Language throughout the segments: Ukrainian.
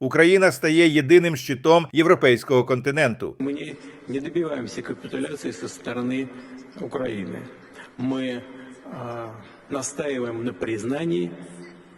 Україна стає єдиним щитом європейського континенту. Мы не, не добиваемся капитуляции со стороны Украины. Мы а, настаиваем на признании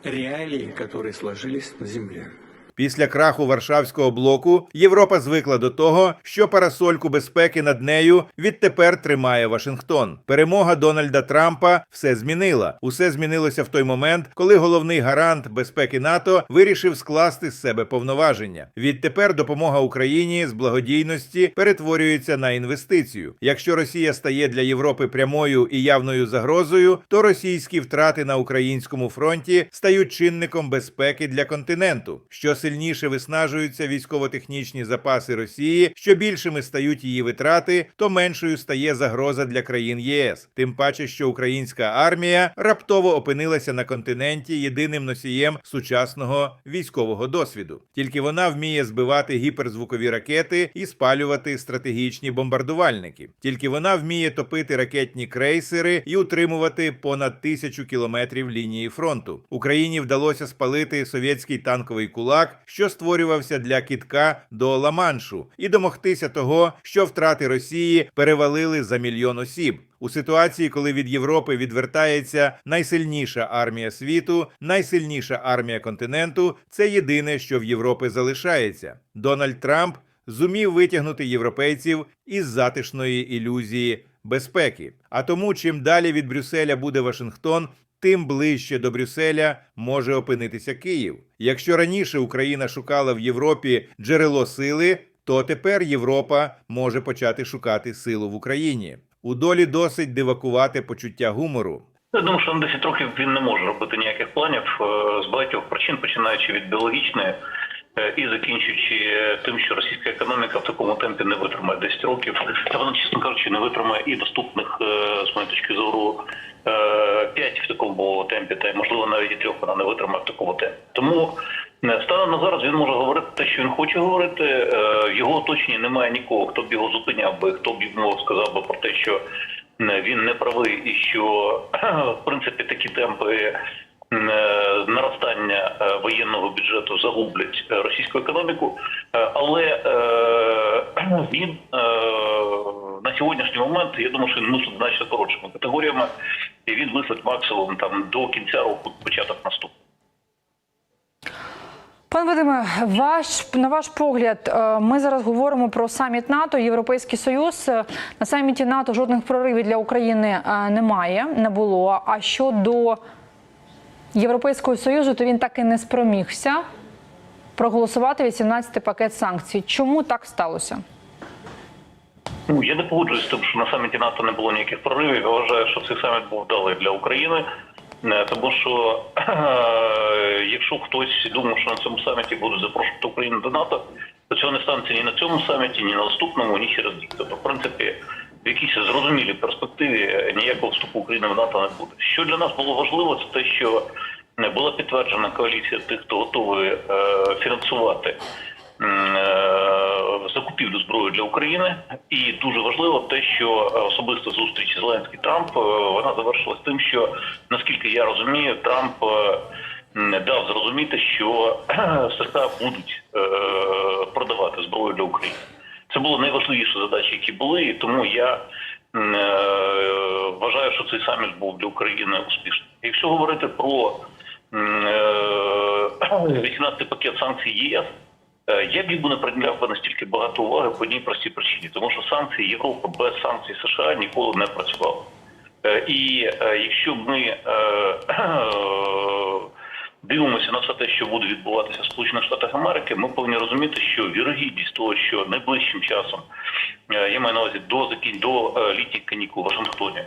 реалий, которые сложились на земле. Після краху Варшавського блоку Європа звикла до того, що парасольку безпеки над нею відтепер тримає Вашингтон. Перемога Дональда Трампа все змінила. Усе змінилося в той момент, коли головний гарант безпеки НАТО вирішив скласти з себе повноваження. Відтепер допомога Україні з благодійності перетворюється на інвестицію. Якщо Росія стає для Європи прямою і явною загрозою, то російські втрати на українському фронті стають чинником безпеки для континенту. Що сильніше виснажуються військово-технічні запаси Росії, що більшими стають її витрати, то меншою стає загроза для країн ЄС. Тим паче, що українська армія раптово опинилася на континенті єдиним носієм сучасного військового досвіду. Тільки вона вміє збивати гіперзвукові ракети і спалювати стратегічні бомбардувальники. Тільки вона вміє топити ракетні крейсери і утримувати понад тисячу кілометрів лінії фронту. Україні вдалося спалити совєтський танковий кулак, що створювався для кітка до Ла-Маншу, і домогтися того, що втрати Росії перевалили за мільйон осіб. У ситуації, коли від Європи відвертається найсильніша армія світу, найсильніша армія континенту, це єдине, що в Європи залишається. Дональд Трамп зумів витягнути європейців із затишної ілюзії безпеки. А тому, чим далі від Брюсселя буде Вашингтон, тим ближче до Брюсселя може опинитися Київ. Якщо раніше Україна шукала в Європі джерело сили, то тепер Європа може почати шукати силу в Україні. У долі досить дивакувати почуття гумору. Я думаю, що на 10 років він не може робити ніяких планів е, з багатьох причин, починаючи від біологічної і закінчуючи е, тим, що російська економіка в такому темпі не витримає 10 років. Та вона, чесно кажучи, не витримає і доступних, е, з моєї точки зору, 5 в такому темпі, та й можливо навіть і трьох вона не витримає в такому темпі. Тому е, станом на зараз він може говорити те, що він хоче говорити. Е, В його оточенні немає нікого, хто б його зупиняв би, хто б йому сказав би про те, що е, він не правий і що в принципі такі темпи е, наростання е, воєнного бюджету загублять е, російську економіку, Е, але е, він е, на сьогоднішній момент я думаю, що він мислить значно коротшими категоріями, і він мислить максимум там до кінця року, початок наступного. Пане Вадиме, ваш на ваш погляд, е, ми зараз говоримо про саміт НАТО, Європейський Союз. Е, На саміті НАТО жодних проривів для України е, немає, не було. А щодо Європейського Союзу, то він так і не спромігся проголосувати 18-й пакет санкцій. Чому так сталося? Ну, я не погоджуюсь з тим, що на саміті НАТО не було ніяких проривів. Я вважаю, що цей саміт був вдалий для України, Е, тому що е, якщо хтось думав, що на цьому саміті будуть запрошувати Україну до НАТО, то цього не станеться ні на цьому саміті, ні на наступному, ні через рік. Тобто, в принципі, в якійсь зрозумілій перспективі ніякого вступу України в НАТО не буде. Що для нас було важливо, це те, що е, була підтверджена коаліція тих, хто готовий е, фінансувати е, закупівлю зброї для України, і дуже важливо те, що е, особиста зустріч Зеленський Трамп е, вона завершилась тим, що наскільки я розумію, Трамп е, дав зрозуміти, що США будуть е, продавати зброю для України. Це було найважливіші задачі, які були, і тому я е, вважаю, що цей саміт був для України успішним. Якщо говорити про е, 18 пакет санкцій ЄС, е, я б йому не приділяв би настільки багато уваги по одній простій причині, тому що санкції Європи без санкцій США ніколи не працювали. Е, І е, якщо ми е, дивимося на все те, що буде відбуватися в Сполучених Штатах Америки, ми повинні розуміти, що вірогідність того, що найближчим часом е, я маю на увазі до закін до е, літніх канікул в Вашингтоні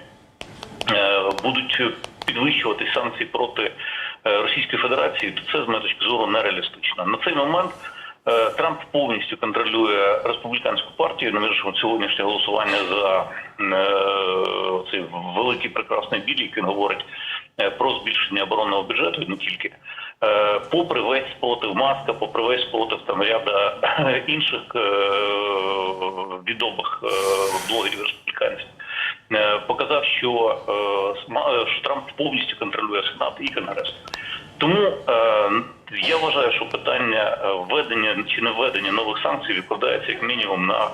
е, будуть підвищувати санкції проти Російської Федерації, то це з моєї точки зору нереалістично. На цей момент Трамп повністю контролює республіканську партію. Ну, між сьогоднішнє голосування за цей великий прекрасний біль, який говорить про збільшення оборонного бюджету, і не тільки. Е, Попри весь спротив маска, попри весь спротив там ряда інших е, відомих е, блогерів республіканців, е, показав, що, е, е, Трамп повністю контролює Сенат і Конгрес. Тому е, я вважаю, що питання е, введення чи не введення нових санкцій відкладається як мінімум на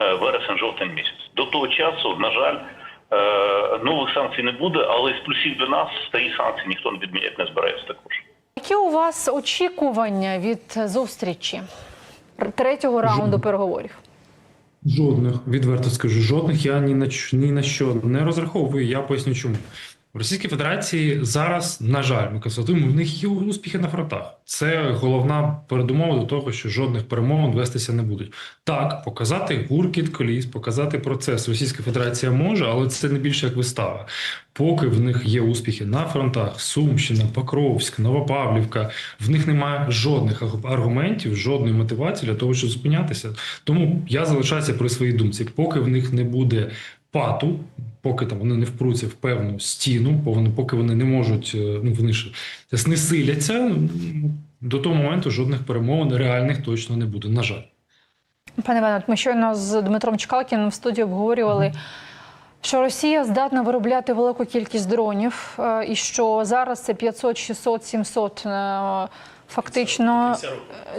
е, вересень-жовтень місяць. До того часу, на жаль, е, нових санкцій не буде, але з плюсів для нас старі санкції ніхто не відміняти не збирається також. Які у вас очікування від зустрічі третього раунду переговорів? Жодних, відверто скажу, жодних я ні на ні на що не розраховую. Я поясню чому. В Російській Федерації зараз, на жаль, ми констатуємо, в них є успіхи на фронтах. Це головна передумова до того, що жодних перемовин вестися не будуть. Так, показати гуркіт коліс, показати процес Російська Федерація може, але це не більше як вистава. Поки в них є успіхи на фронтах, Сумщина, Покровськ, Новопавлівка, в них немає жодних аргу- аргументів, жодної мотивації для того, щоб зупинятися. Тому я залишаюся при своїй думці. Поки в них не буде пату, поки там вони не впруться в певну стіну, бо вони, поки вони не можуть, е, ну вони ж знесиляться, ну, до того моменту жодних перемовин реальних точно не буде. На жаль. Пане Іване, ми щойно з Дмитром Чкалкіним в студії обговорювали, що Росія здатна виробляти велику кількість дронів, е, і що зараз це 500, 600, 700 е, фактично.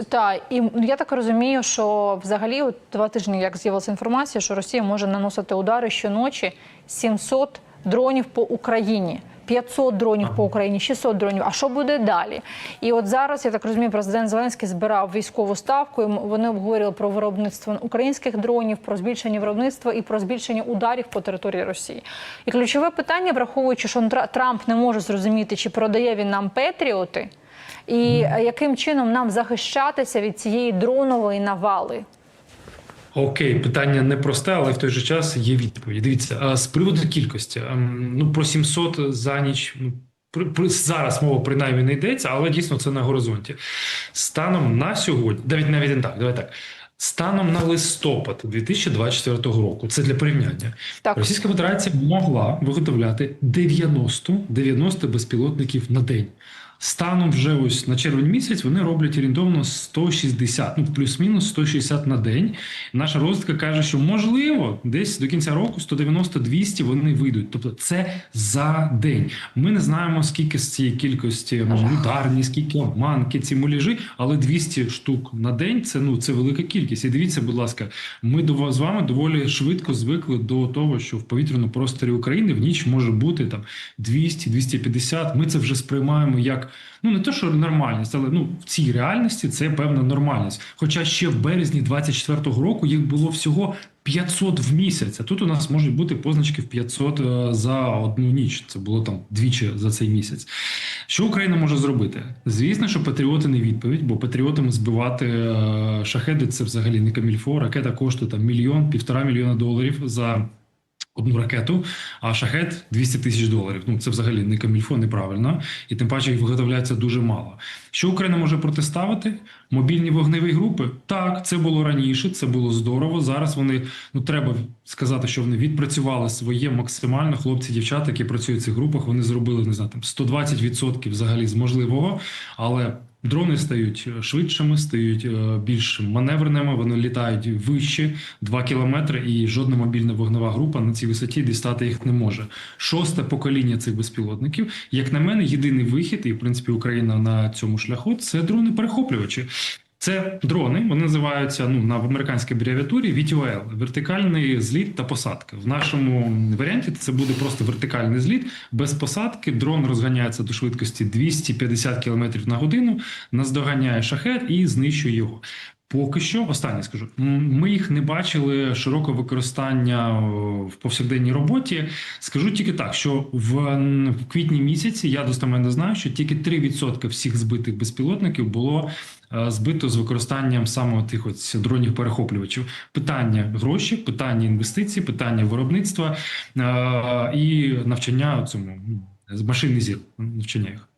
Так, і я так розумію, що взагалі от два тижні, як з'явилася інформація, що Росія може наносити удари щоночі 700 дронів по Україні. 500 дронів по Україні, 600 дронів. А що буде далі? І от зараз я так розумію, президент Зеленський збирав військову ставку. і Вони обговорювали про виробництво українських дронів, про збільшення виробництва і про збільшення ударів по території Росії. І ключове питання, враховуючи, що Трамп не може зрозуміти, чи продає він нам Петріоти, і е, яким чином нам захищатися від цієї дронової навали. Окей, питання непросте, але в той же час є відповідь. Дивіться, а з приводу кількості, ем, ну про 700 за ніч. Ну, зараз мова принаймні не йдеться, але дійсно це на горизонті. Станом на сьогодні, навіть навіть не так, давай так. Станом на листопад 2024 року, це для порівняння. Так. Російська Федерація могла виготовляти 90, 90 безпілотників на день. Станом вже ось на червень місяць вони роблять орієнтовно 160, ну плюс-мінус 160 на день. Наша розвідка каже, що можливо десь до кінця року 190-200 вони вийдуть. Тобто це за день. Ми не знаємо скільки з цієї кількості ну, ударні, скільки обманки, ці муляжі, але 200 штук на день це ну це велика кількість. І дивіться, будь ласка, ми до вас з вами доволі швидко звикли до того, що в повітряному просторі України в ніч може бути там 200-250. Ми це вже сприймаємо як ну не то, що нормальність, але ну в цій реальності це певна нормальність. Хоча ще в березні 24-го року їх було всього 500 в місяць. А тут у нас можуть бути позначки в 500 е, за одну ніч. Це було там двічі за цей місяць. Що Україна може зробити? Звісно, що патріоти не відповідь, бо патріотами збивати е, шахеди це взагалі не камільфо. Ракета коштує там мільйон, півтора мільйона доларів за. Одну ракету, а шахет 200 тисяч доларів. Ну це взагалі не камільфо, неправильно, і тим паче їх виготовляється дуже мало. Що Україна може протиставити? Мобільні вогневі групи? Так, це було раніше, це було здорово. Зараз вони ну треба сказати, що вони відпрацювали своє максимально. Хлопці, дівчата, які працюють в цих групах, вони зробили не знаю, там 120% взагалі з можливого, але. Дрони стають швидшими, стають е, більш маневреними. Вони літають вище 2 кілометри, і жодна мобільна вогнева група на цій висоті дістати їх не може. Шосте покоління цих безпілотників, як на мене, єдиний вихід, і в принципі Україна на цьому шляху це дрони перехоплювачі. Це дрони, вони називаються ну на американській абревіатурі VTOL – вертикальний зліт та посадка. В нашому варіанті це буде просто вертикальний зліт без посадки. Дрон розганяється до швидкості 250 км на годину, наздоганяє шахет і знищує його. Поки що, останнє скажу, ми їх не бачили широкого використання в повсякденній роботі. Скажу тільки так, що в, квітні місяці я достеменно знаю, що тільки 3% всіх збитих безпілотників було е, збито з використанням саме тих от дронів перехоплювачів. Питання гроші, питання інвестицій, питання виробництва е, і навчання цьому м, машинний зір, навчання їх.